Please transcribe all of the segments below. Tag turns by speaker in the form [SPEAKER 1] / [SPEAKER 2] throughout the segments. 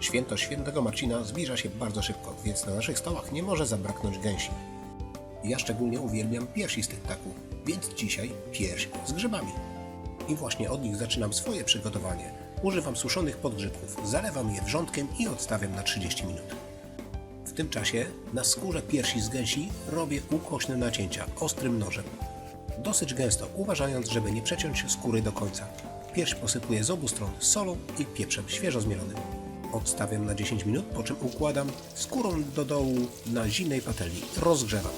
[SPEAKER 1] Święto świętego Marcina zbliża się bardzo szybko, więc na naszych stołach nie może zabraknąć gęsi. Ja szczególnie uwielbiam piersi z tych ptaków, więc dzisiaj pierś z grzybami. I właśnie od nich zaczynam swoje przygotowanie. Używam suszonych podgrzybków, zalewam je wrzątkiem i odstawiam na 30 minut. W tym czasie na skórze piersi z gęsi robię ukośne nacięcia ostrym nożem. Dosyć gęsto, uważając, żeby nie przeciąć skóry do końca. Pierś posypuję z obu stron solą i pieprzem świeżo zmielonym. Odstawiam na 10 minut, po czym układam skórą do dołu na zimnej patelni. Rozgrzewam.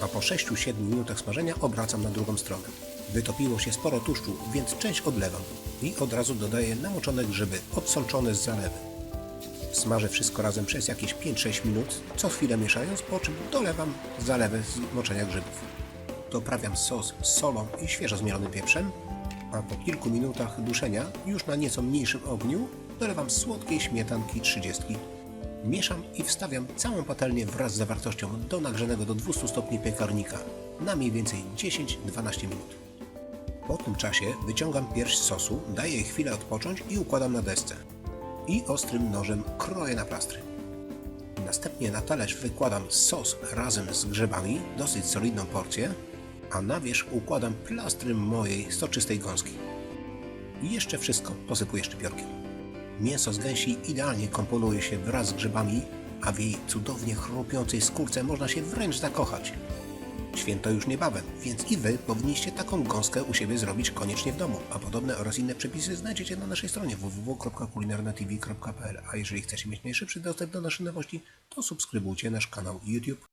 [SPEAKER 1] A po 6-7 minutach smażenia obracam na drugą stronę. Wytopiło się sporo tłuszczu, więc część odlewam i od razu dodaję namoczone grzyby, odsolczone z zalewy. Smażę wszystko razem przez jakieś 5-6 minut, co chwilę mieszając, po czym dolewam zalewę z moczenia grzybów. Doprawiam sos z solą i świeżo zmielonym pieprzem, a po kilku minutach duszenia, już na nieco mniejszym ogniu, dolewam słodkiej śmietanki 30. Mieszam i wstawiam całą patelnię wraz z zawartością do nagrzanego do 200 stopni piekarnika na mniej więcej 10-12 minut. Po tym czasie wyciągam pierś sosu, daję jej chwilę odpocząć i układam na desce. I ostrym nożem kroję na plastry. Następnie na talerz wykładam sos razem z grzybami, dosyć solidną porcję, a na wierzch układam plastry mojej soczystej gąski. I jeszcze wszystko posypuję szczypiorkiem. Mięso z gęsi idealnie komponuje się wraz z grzybami, a w jej cudownie chrupiącej skórce można się wręcz zakochać. Święto już niebawem, więc i Wy powinniście taką gąskę u siebie zrobić koniecznie w domu, a podobne oraz inne przepisy znajdziecie na naszej stronie www.kulinarnatv.pl A jeżeli chcecie mieć najszybszy dostęp do naszych nowości, to subskrybujcie nasz kanał YouTube.